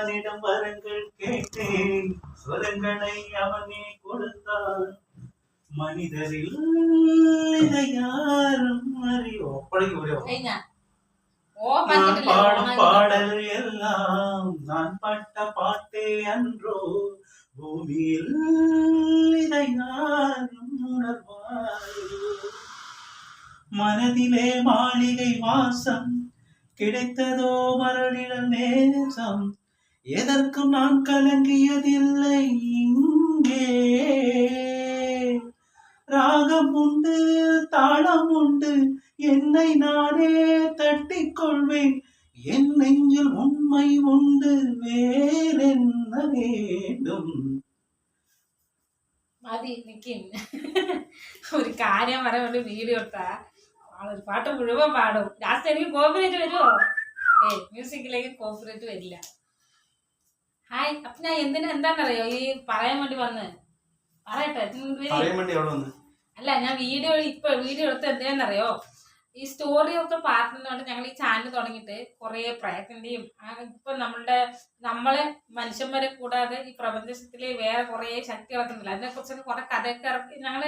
அவனிடம் வரங்கள் கேட்டேன். ஸ்வரங்களை அவனே கொடுத்தான். மனிதரில் இதை யாரும் அறிவோம் பழகி முடியும் நான் பாடும் பாடல் எல்லாம் நான் பட்ட பாட்டே அன்றோ? பூமியில் யாரும் மனதிலே மாளிகை வாசம் கிடைத்ததோ மரணிட நேசம் எதற்கும் நான் கலங்கியதில்லை இங்கே ராகம் உண்டு தாளம் உண்டு என்னை நானே தட்டிக் கொள்வேன் என் நெஞ்சில் உண்மை உண்டு வேறென்ன வேண்டும் മതി നിക്കും ഒരു കാര്യം പറയാൻ വേണ്ടി വീഡിയോ ഇട്ടാ ആളൊരു പാട്ട് മുഴുവൻ പാടും ലാസ്റ്റ് എനിക്ക് കോപ്പറേറ്റ് വരുമോ ഏയ് മ്യൂസിക്കിലേക്ക് കോപ്പറേറ്റ് വരില്ല ഹായ് അപ്പൊ ഞാൻ എന്തിനാ എന്താണെന്നറിയോ? ഈ പറയാൻ വേണ്ടി വന്ന്. പറയട്ടെ പറയാൻ വേണ്ടി അവിടെ വന്ന്. അല്ല ഞാൻ വീഡിയോ ഇപ്പൊ വീഡിയോ എടുത്ത് എന്തിനാണെന്നറിയോ? ഈ സ്റ്റോറി ഒക്കെ പാർട്ടുന്നതുകൊണ്ട് ഞങ്ങൾ ഈ ചാനൽ തുടങ്ങിയിട്ട് കുറേ പ്രയത്നത്തെയും ഇപ്പൊ നമ്മളുടെ നമ്മളെ മനുഷ്യന്മാരെ കൂടാതെ ഈ പ്രപഞ്ചത്തിലെ വേറെ കുറേ ശക്തികളൊക്കെ ഉണ്ടല്ലോ അതിനെ കുറിച്ചൊക്കെ കുറെ കഥയൊക്കെ ഇറക്കി ഞങ്ങൾ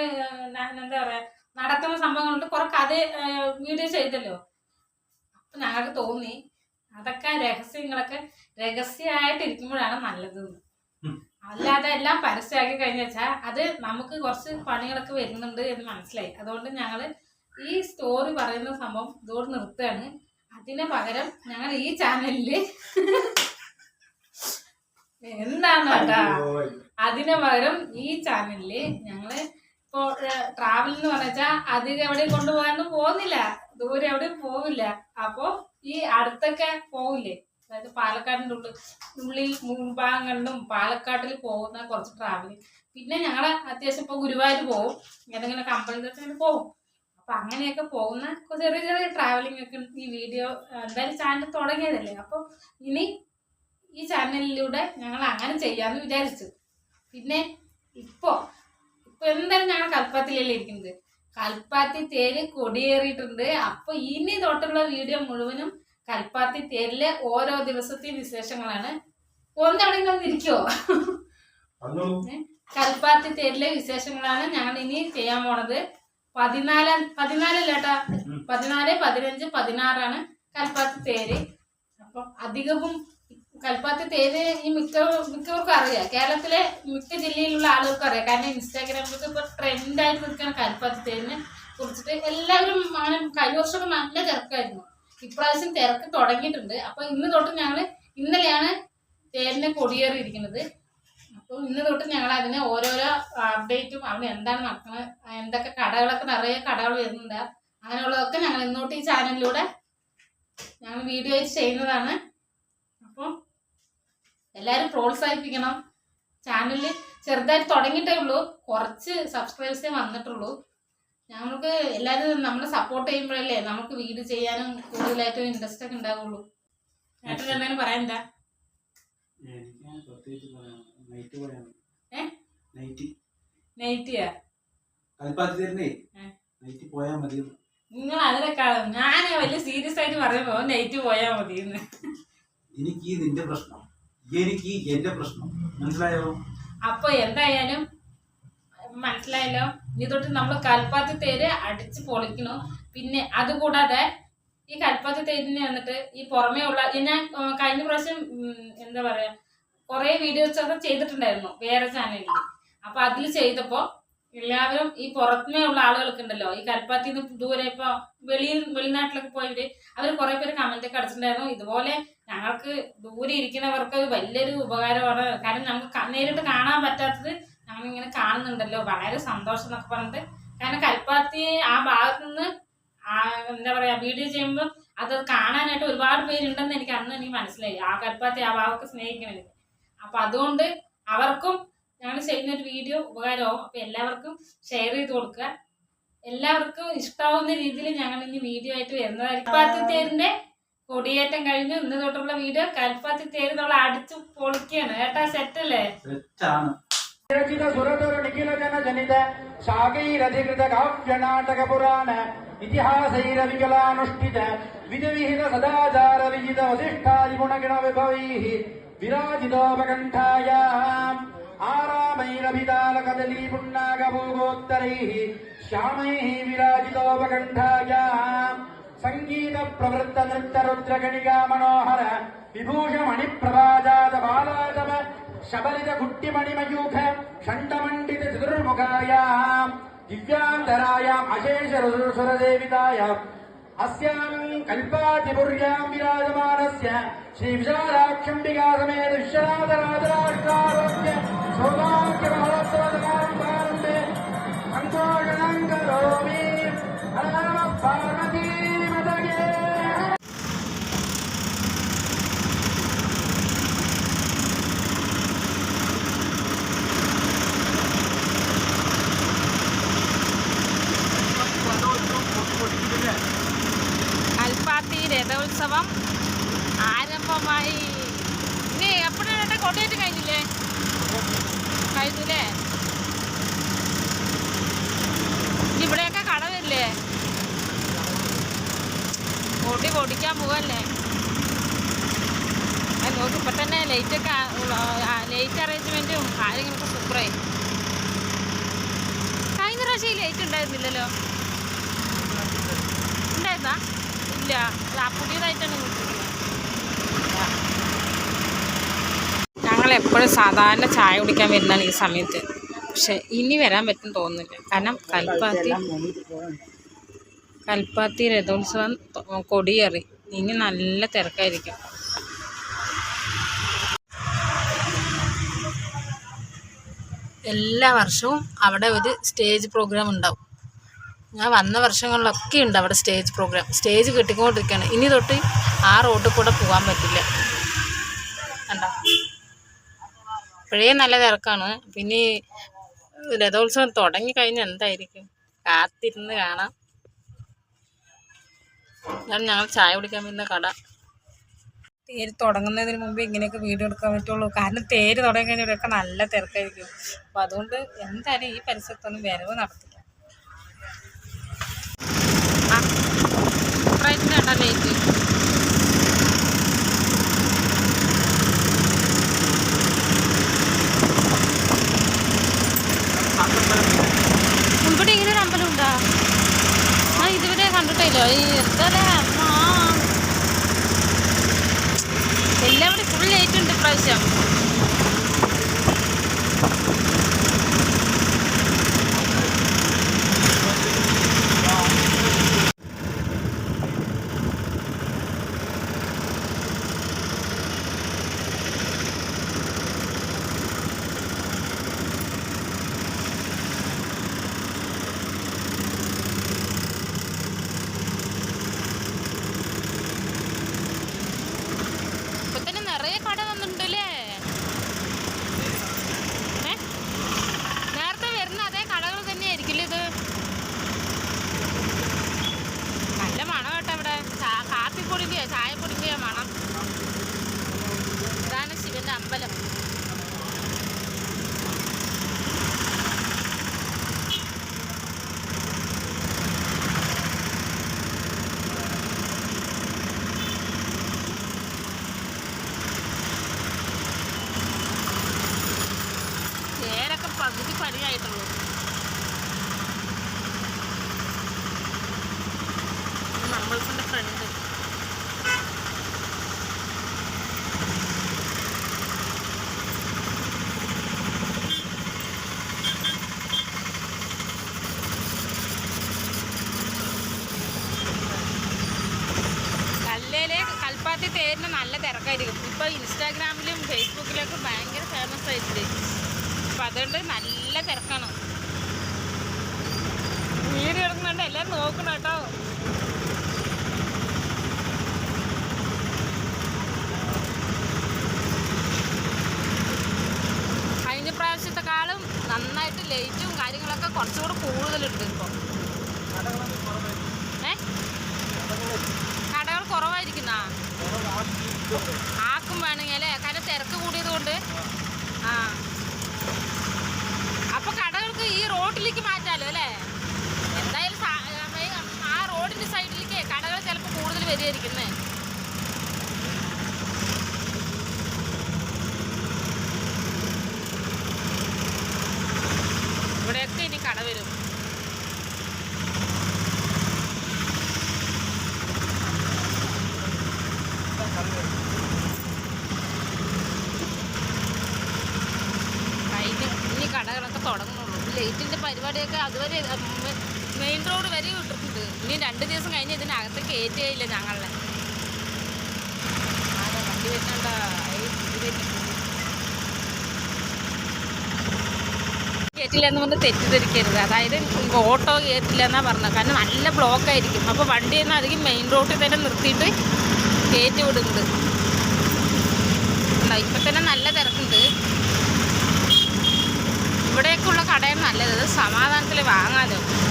എന്താ പറയാ നടക്കുന്ന സംഭവങ്ങളുണ്ട്. കുറെ കഥ വീഡിയോ ചെയ്തല്ലോ. അപ്പൊ ഞങ്ങൾക്ക് തോന്നി അതൊക്കെ രഹസ്യങ്ങളൊക്കെ രഹസ്യമായിട്ട് ഇരിക്കുമ്പോഴാണ് നല്ലതെന്ന്. ഉം. അല്ലാതെ എല്ലാം പരസ്യമാക്കി കഴിഞ്ഞ വെച്ചാൽ അത് നമുക്ക് കുറച്ച് പണികളൊക്കെ വരുന്നുണ്ട് എന്ന് മനസ്സിലായി. അതുകൊണ്ട് ഞങ്ങൾ ഈ സ്റ്റോറി പറയുന്ന സംഭവം ഇതോട് നിർത്തുകയാണ്. അതിന് പകരം ഞങ്ങൾ ഈ ചാനലിൽ എന്താണ് കേട്ടാ അതിന് പകരം ഈ ചാനലിൽ ഞങ്ങൾ ഇപ്പോ ട്രാവൽ എന്ന് പറഞ്ഞാ അധികം എവിടെയും കൊണ്ടുപോകാനൊന്നും പോകുന്നില്ല. ദൂരെ എവിടെയും പോവില്ല അപ്പോ ഈ അടുത്തൊക്കെ പോവില്ലേ? അതായത് പാലക്കാടിന്റെ ഉള്ളിൽ ഉള്ളിൽ മുൻഭാഗങ്ങളിലും പാലക്കാട്ടിൽ പോകുന്ന കുറച്ച് ട്രാവലിംഗ് പിന്നെ ഞങ്ങൾ അത്യാവശ്യം ഇപ്പൊ ഗുരുവായൂർ പോകും. ഏതെങ്കിലും അമ്പലത്തിൽ പോകും. അപ്പൊ അങ്ങനെയൊക്കെ പോകുന്ന ചെറിയ ചെറിയ ട്രാവലിംഗ് ഒക്കെ ഈ വീഡിയോ എന്തായാലും ചാനൽ തുടങ്ങിയതല്ലേ? അപ്പോൾ ഇനി ഈ ചാനലിലൂടെ ഞങ്ങൾ അങ്ങനെ ചെയ്യാന്ന് വിചാരിച്ചു. പിന്നെ ഇപ്പോ ഇപ്പൊ എന്തായാലും ഞങ്ങൾ കൽപ്പത്തിലല്ലേ ഇരിക്കുന്നത്? കൽപ്പാത്തി തേര് കൊടിയേറിയിട്ടുണ്ട്. അപ്പൊ ഇനി തൊട്ടുള്ള വീഡിയോ മുഴുവനും കൽപ്പാത്തി തേരിലെ ഓരോ ദിവസത്തെയും വിശേഷങ്ങളാണ്. ഒന്നടങ്ങിരിക്കോ കൽപ്പാത്തി തേരിലെ വിശേഷങ്ങളാണ് ഞങ്ങൾ ഇനി ചെയ്യാൻ പോണത്. പതിനാലാം പതിനാലല്ലേട്ടാ ഉം. പതിനാല് പതിനഞ്ച് പതിനാറാണ് കൽപ്പാത്തി തേര്. അപ്പം അധികവും കൽപ്പാത്തി തേര് ഈ മിക്ക മിക്കവർക്കും അറിയാം. കേരളത്തിലെ മിക്ക ജില്ലയിലുള്ള ആളുകൾക്കും അറിയാം. കാരണം ഇൻസ്റ്റാഗ്രാമിലൊക്കെ ഇപ്പൊ ട്രെൻഡായിട്ട് നിൽക്കുന്ന കൽപ്പാത്തി തേരിനെ കുറിച്ചിട്ട് എല്ലാവരും അങ്ങനെ കഴിഞ്ഞ വർഷമൊക്കെ നല്ല തിരക്കായിരുന്നു. ഇപ്രാവശ്യം തിരക്ക് തുടങ്ങിയിട്ടുണ്ട്. അപ്പൊ ഇന്ന് തൊട്ട് ഞങ്ങൾ ഇന്നലെയാണ് തേരിനെ കൊടിയേറിയിരിക്കുന്നത്. അപ്പോൾ ഇന്ന് തൊട്ട് ഞങ്ങൾ അതിനെ ഓരോരോ അപ്ഡേറ്റും അവിടെ എന്താണ് നടക്കുന്നത് എന്തൊക്കെ കടകളൊക്കെ നിറയെ കടകൾ വരുന്നുണ്ട്. അങ്ങനെയുള്ളതൊക്കെ ഞങ്ങൾ ഇന്നോട്ട് ഈ ചാനലിലൂടെ ഞങ്ങൾ വീഡിയോ ചെയ്യുന്നതാണ്. അപ്പോൾ എല്ലാവരും പ്രോത്സാഹിപ്പിക്കണം. ചാനലിൽ ചെറുതായിട്ട് തുടങ്ങിയിട്ടേ ഉള്ളൂ. കുറച്ച് സബ്സ്ക്രൈബേഴ്സേ വന്നിട്ടുള്ളൂ. ഞങ്ങൾക്ക് എല്ലാവരും നമ്മളെ സപ്പോർട്ട് ചെയ്യുമ്പോഴല്ലേ നമുക്ക് വീട് ചെയ്യാനും കൂടുതലായിട്ടും ഇൻട്രസ്റ്റ് ഒക്കെ ഉണ്ടാവുള്ളൂ. ഏട്ടൻ പോയാൽ മതി. നിങ്ങൾ അതിനെക്കാളും ഞാൻ വലിയ സീരിയസ് ആയിട്ട് പറയുമ്പോ നൈറ്റ് പോയാ മതി എനിക്ക് നിന്റെ പ്രശ്നം. എനിക്ക് എന്റെ പ്രശ്നം. മനസ്സിലായോ? അപ്പൊ എന്തായാലും മനസ്സിലായല്ലോ? ഇനി തൊട്ട് നമ്മൾ കൽപ്പാത്തി തേര് അടിച്ച് പൊളിക്കണം. പിന്നെ അതുകൂടാതെ ഈ കൽപ്പാത്തി തേരിന് വന്നിട്ട് ഈ പുറമേ ഉള്ള ഞാൻ കഴിഞ്ഞ പ്രാവശ്യം എന്താ പറയാ കുറെ വീഡിയോസ് ഒക്കെ ചെയ്തിട്ടുണ്ടായിരുന്നു വേറെ ചാനലിൽ അപ്പൊ അതിൽ ചെയ്തപ്പോ എല്ലാവരും ഈ പുറമേ ഉള്ള ആളുകൾക്ക് ഉണ്ടല്ലോ. ഈ കൽപ്പാത്തി ദൂരെ ഇപ്പൊ വെളിയിൽ വെളിനാട്ടിലൊക്കെ പോയിട്ട് അവർ കുറെ പേര് കമന്റ് ഒക്കെ അടിച്ചിട്ടുണ്ടായിരുന്നു. ഇതുപോലെ ഞങ്ങൾക്ക് ദൂരെ ഇരിക്കുന്നവർക്ക് അത് വലിയൊരു ഉപകാരമാണ്. കാരണം നമുക്ക് നേരിട്ട് കാണാൻ പറ്റാത്തത് ഞങ്ങൾ ഇങ്ങനെ കാണുന്നുണ്ടല്ലോ. വളരെ സന്തോഷം എന്നൊക്കെ പറഞ്ഞിട്ട്. കാരണം കൽപ്പാത്തി ആ ഭാഗത്ത് നിന്ന് എന്താ പറയാ വീഡിയോ ചെയ്യുമ്പോൾ അത് കാണാനായിട്ട് ഒരുപാട് പേരുണ്ടെന്ന് എനിക്ക് അന്ന് എനിക്ക് മനസ്സിലായി. ആ കൽപ്പാത്തി ആ ഭാഗമൊക്കെ സ്നേഹിക്കണത്. അപ്പൊ അതുകൊണ്ട് അവർക്കും ഞങ്ങൾ ചെയ്യുന്ന ഒരു വീഡിയോ ഉപകാരമാവും. അപ്പം എല്ലാവർക്കും ഷെയർ ചെയ്ത് കൊടുക്കുക. എല്ലാവർക്കും ഇഷ്ടാവുന്ന രീതിയിൽ ഞങ്ങൾ ഇനി വീഡിയോ ആയിട്ട് വരുന്നതായിരിക്കും കാൽപ്പാത്തിത്തേരിന്റെ കൊടിയേറ്റം കഴിഞ്ഞു ഇന്ന് തൊട്ടുള്ള വീഡിയോ കാൽപ്പാത്തിത്തേര് നമ്മൾ അടിച്ചു പൊളിക്കുകയാണ്. കേട്ടാ സെറ്റ് അല്ലേ? ുഷ്ടിതവിധവിഹിത ജന ജനിത ശാകൈരധികൃത കാവ്യനാടക സദാചാര വിജിത വസിഷ്ഠാദി ഗുണഗണ വിഭവൈ വിരാജിതോപകണ്ഠായാം. वसिष्ठादि गुणगण विभवैः विराजितोपकण्ठायाम् आरामैरभितालकदली पुण्णागभूगोत्तरैः श्यामैः विराजितोपकण्ठायाम् सङ्गीत प्रवृत्त नृत्त रुद्रगणिका मनोहर विभूषमणिप्रभाजात बालातव शबलित कुट्टिमणिमयूख षण्डमण्डित चतुर्मुखायाम् दिव्यान्तरायाम् अशेष सुरदेवितायाम् अस्याम् कल्पातिपुर्याम् विराजमानस्य श्रीविशालाक्षम्बिका समेत विश्वनाथराजराष्ट्रारोग्य രഥോത്സവം ആരംഭമായി. ഇനി എപ്പോഴാണ് കൊണ്ടേറ്റ് കഴിഞ്ഞില്ലേ? കഴിഞ്ഞില്ലേ? ഇവിടെയൊക്കെ കട വരില്ലേ കൊടി പൊടിക്കാൻ പോവല്ലേ? നോക്കി ഇപ്പം തന്നെ ലൈറ്റൊക്കെ ലൈറ്റ് അറേഞ്ച്മെന്റും കാര്യങ്ങളൊക്കെ സൂപ്പറായി കഴിഞ്ഞ പ്രാവശ്യം ഈ ലൈറ്റ് ഉണ്ടായിരുന്നില്ലല്ലോ? ഉണ്ടായിരുന്നാ? ഇല്ല. ആ പുതിയതായിട്ടാണ് ഞങ്ങൾ എപ്പോഴും സാധാരണ ചായ കുടിക്കാൻ വരുന്നതാണ് ഈ സമയത്ത്. പക്ഷെ ഇനി വരാൻ പറ്റും തോന്നുന്നില്ല. കാരണം കൽപ്പാത്തി കൽപ്പാത്തി രഥോത്സവം കൊടിയേറി. ഇനി നല്ല തിരക്കായിരിക്കും. എല്ലാ വർഷവും അവിടെ ഒരു സ്റ്റേജ് പ്രോഗ്രാം ഉണ്ടാവും. ഞാൻ വന്ന വർഷങ്ങളിലൊക്കെ ഉണ്ട് അവിടെ സ്റ്റേജ് പ്രോഗ്രാം. സ്റ്റേജ് കെട്ടിക്കൊണ്ടിരിക്കുകയാണ്. ഇനി തൊട്ട് ആ റോഡിൽ കൂടെ പോകാൻ പറ്റില്ല. കണ്ടോ? ഇപ്പോഴേ നല്ല തിരക്കാണ്. പിന്നെ രഥോത്സവം തുടങ്ങിക്കഴിഞ്ഞാൽ എന്തായിരിക്കും? കാത്തിരുന്ന് കാണാം. എന്നാലും ഞങ്ങൾ ചായ കുടിക്കാൻ വരുന്ന കട. തേര് തുടങ്ങുന്നതിന് മുമ്പ് ഇങ്ങനെയൊക്കെ വീഡിയോ എടുക്കാൻ പറ്റുള്ളൂ. കാരണം തേര് തുടങ്ങി കഴിഞ്ഞാൽ ഇവിടെയൊക്കെ നല്ല തിരക്കായിരിക്കും. അപ്പോൾ അതുകൊണ്ട് എന്തായാലും ഈ പരിസരത്തൊന്നും വരവ് നടത്തില്ല. കേട്ടോ ഇവിടെ ഇങ്ങനെ ഒരു അമ്പലം ഉണ്ടോ? ആ ഇതുവരെ കണ്ടിട്ടില്ല എല്ലാവരും ഫുൾ ലേറ്റ് ഉണ്ട് ഇപ്രാവശ്യം ഇപ്പൊ തന്നെ നിറയെ കട വന്നിട്ടുണ്ടല്ലേ ഏ? നേരത്തെ വരുന്ന അതേ കടകൾ തന്നെയായിരിക്കില്ലേ ഇത് നല്ല മണം കേട്ടോ ഇവിടെ ചാ- കാപ്പിപ്പൊടിന്റെയോ ചായപ്പൊടിന്റെയോ മണം അമ്പലം. നേരൊക്കെ പകുതി പണിയായിട്ടുള്ളൂ. കൽപ്പാത്തി തേരിന് നല്ല തിരക്കായിരിക്കും. ഇപ്പൊ ഇൻസ്റ്റാഗ്രാമിലും ഫേസ്ബുക്കിലൊക്കെ ഭയങ്കര ഫേമസ് ആയിട്ടുണ്ട് അപ്പൊ അതുകൊണ്ട് നല്ല തിരക്കാണ്. വീഡിയോ എടുക്കുന്നുണ്ട് എല്ലാവരും നോക്കണം കേട്ടോ. കഴിഞ്ഞ പ്രാവശ്യത്തെക്കാളും നന്നായിട്ട് ലൈറ്റും കാര്യങ്ങളൊക്കെ കുറച്ചുകൂടെ കൂടുതലുണ്ട് ഇപ്പോൾ കുറവായിരിക്കുന്ന ആക്കും വേണമെങ്കിൽ അല്ലേ കാരണം തിരക്ക് കൂടിയത് കൊണ്ട് ആ. അപ്പൊ കടകൾക്ക് ഈ റോഡിലേക്ക് മാറ്റാലോ അല്ലേ? എന്തായാലും ആ റോഡിന്റെ സൈഡിലേക്ക് കടകൾ ചിലപ്പോൾ കൂടുതൽ വരികയായിരിക്കുന്നേ നടന്നത് കഴിഞ്ഞ് ഇനി കടകളൊക്കെ ലൈറ്റിന്റെ പരിപാടിയൊക്കെ അതുവരെ മെയിൻ റോഡ് വരെ വിട്ടിട്ടുണ്ട്. ഇനി രണ്ട് ദിവസം കഴിഞ്ഞ് ഇതിനകത്ത് കയറ്റുകയില്ല ഞങ്ങളെ. ആരാ വണ്ടി കയറ്റില്ല എന്ന് പറഞ്ഞ് തെറ്റിദ്ധരിക്കരുത്. അതായത് ഓട്ടോ കയറ്റില്ല എന്നാ പറഞ്ഞത്. കാരണം നല്ല ബ്ലോക്ക് ആയിരിക്കും. അപ്പോൾ വണ്ടിയൊന്നും അധികം മെയിൻ റോഡിൽ തന്നെ നിർത്തിയിട്ട് കയറ്റി വിടുന്നുണ്ട്. ഇപ്പൊ തന്നെ നല്ല തിരക്കുണ്ട്. ഇവിടെയൊക്കെ